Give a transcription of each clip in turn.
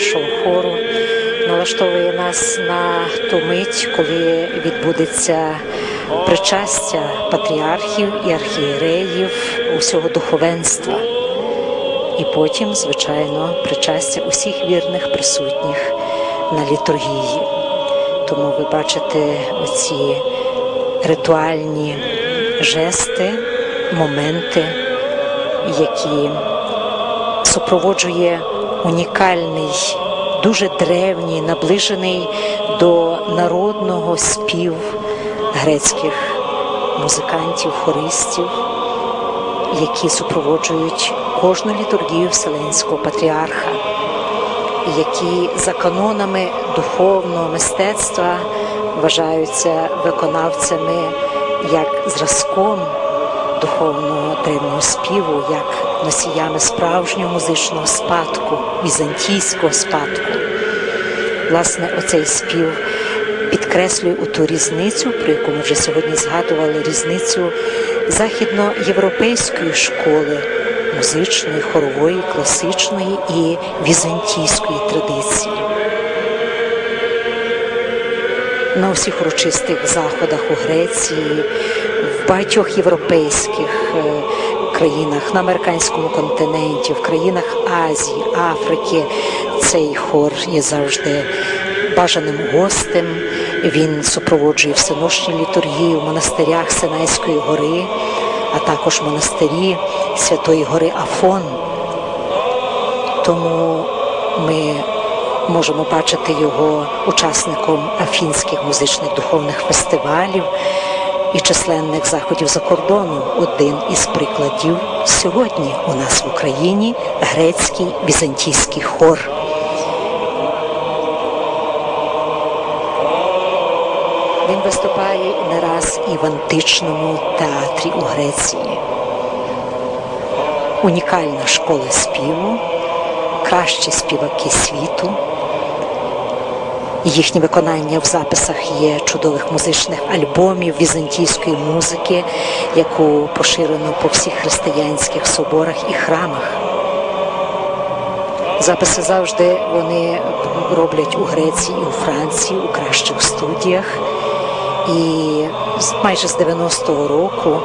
патріаршого хору налаштовує нас на ту мить, коли відбудеться причастя патріархів і архієреїв усього духовенства. І потім, звичайно, причастя усіх вірних присутніх на літургії. Тому ви бачите оці ритуальні жести, моменти, які супроводжує унікальний, дуже древній, наближений до народного спів грецьких музикантів, хористів, які супроводжують кожну літургію Вселенського патріарха, які за канонами духовного мистецтва вважаються виконавцями як зразком духовного древнього співу, як носіями справжнього музичного спадку, візантійського спадку. Власне, оцей спів підкреслює у ту різницю, про яку ми вже сьогодні згадували, різницю західноєвропейської школи, музичної, хорової, класичної і візантійської традиції. На усіх урочистих заходах у Греції, багатьох європейських країнах, на американському континенті, в країнах Азії, Африки цей хор є завжди бажаним гостем. Він супроводжує всенощні літургії в монастирях Синайської гори, а також монастирі Святої Гори Афон. Тому ми можемо бачити його учасником афінських музичних духовних фестивалів і численних заходів за кордоном. Один із прикладів сьогодні у нас в Україні грецький візантійський хор. Він виступає не раз і в античному театрі у Греції. Унікальна школа співу, кращі співаки світу. Їхнє виконання в записах є чудових музичних альбомів візантійської музики, яку поширено по всіх християнських соборах і храмах. Записи завжди вони роблять у Греції і у Франції, у кращих студіях. І майже з 90-го року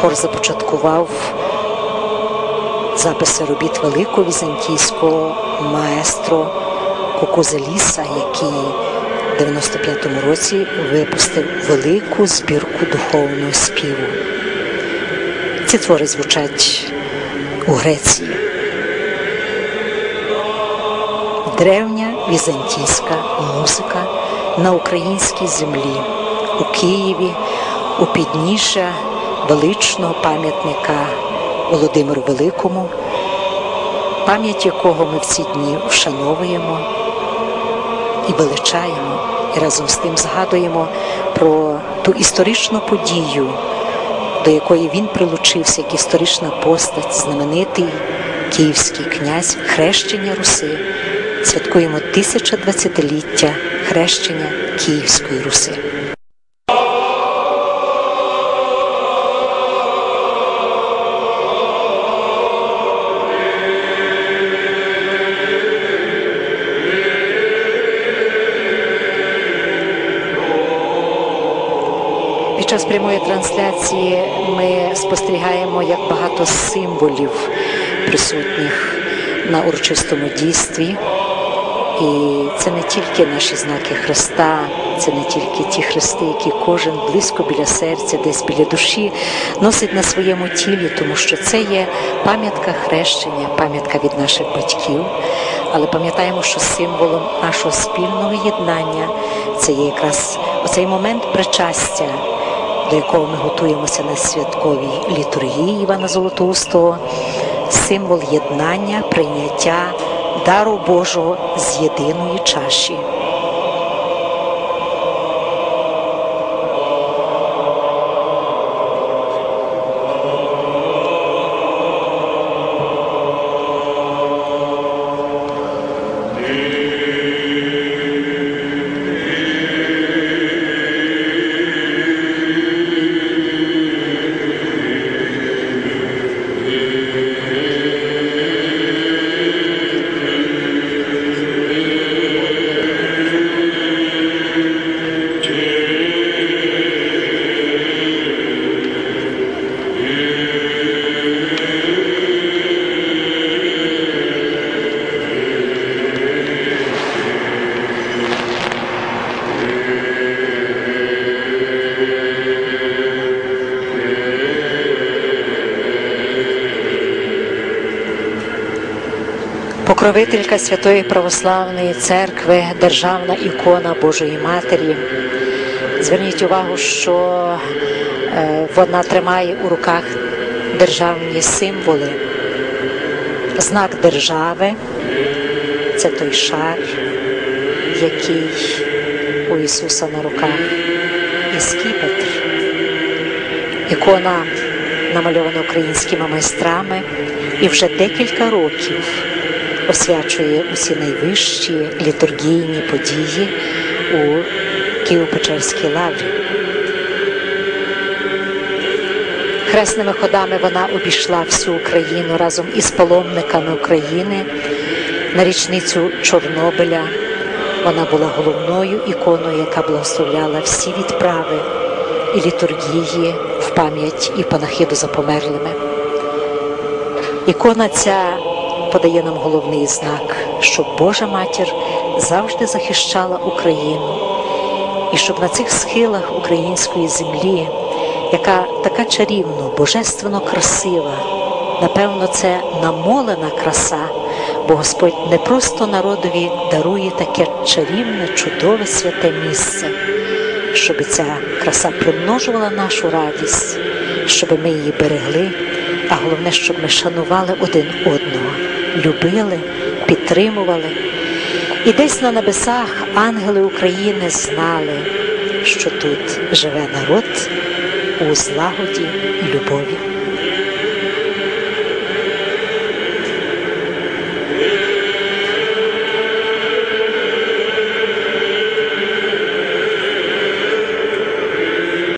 хор започаткував записи робіт великого візантійського маестро Кукузеліса, який в 95-му році випустив велику збірку духовного співу. Ці твори звучать у Греції. Древня візантійська музика на українській землі, у Києві, у підніжжя величного пам'ятника Володимиру Великому, пам'ять якого ми в ці дні вшановуємо і величаємо, і разом з тим згадуємо про ту історичну подію, до якої він прилучився як історична постать, знаменитий київський князь хрещення Руси. Святкуємо 1020-ліття хрещення Київської Руси. Час прямої трансляції ми спостерігаємо, як багато символів присутніх на урочистому дійстві. І це не тільки наші знаки Христа, це не тільки ті хрести, які кожен близько біля серця, десь біля душі носить на своєму тілі, тому що це є пам'ятка хрещення, пам'ятка від наших батьків. Але пам'ятаємо, що символом нашого спільного єднання це є якраз оцей момент причастя, до якого ми готуємося на святковій літургії Івана Золотоустого, символ єднання, прийняття дару Божого з єдиної чаші. Покровителька Святої Православної Церкви, державна ікона Божої Матері. Зверніть увагу, що е, вона тримає у руках державні символи. Знак держави це той шар, який у Ісуса на руках, і скіпетр. Ікона намальована українськими майстрами і вже декілька років освячує усі найвищі літургійні події у Києво-Печерській лаврі. Хресними ходами вона обійшла всю Україну разом із паломниками України на річницю Чорнобиля. Вона була головною іконою, яка благословляла всі відправи і літургії в пам'ять і панахиду за померлими. Ікона ця подає нам головний знак, щоб Божа матір завжди захищала Україну, і щоб на цих схилах української землі, яка така чарівно, божественно красива, напевно, це намолена краса, бо Господь не просто народові дарує таке чарівне, чудове святе місце, щоб ця краса примножувала нашу радість, щоб ми її берегли, а головне, щоб ми шанували один одного, любили, підтримували. І десь на небесах ангели України знали, що тут живе народ у злагоді любові.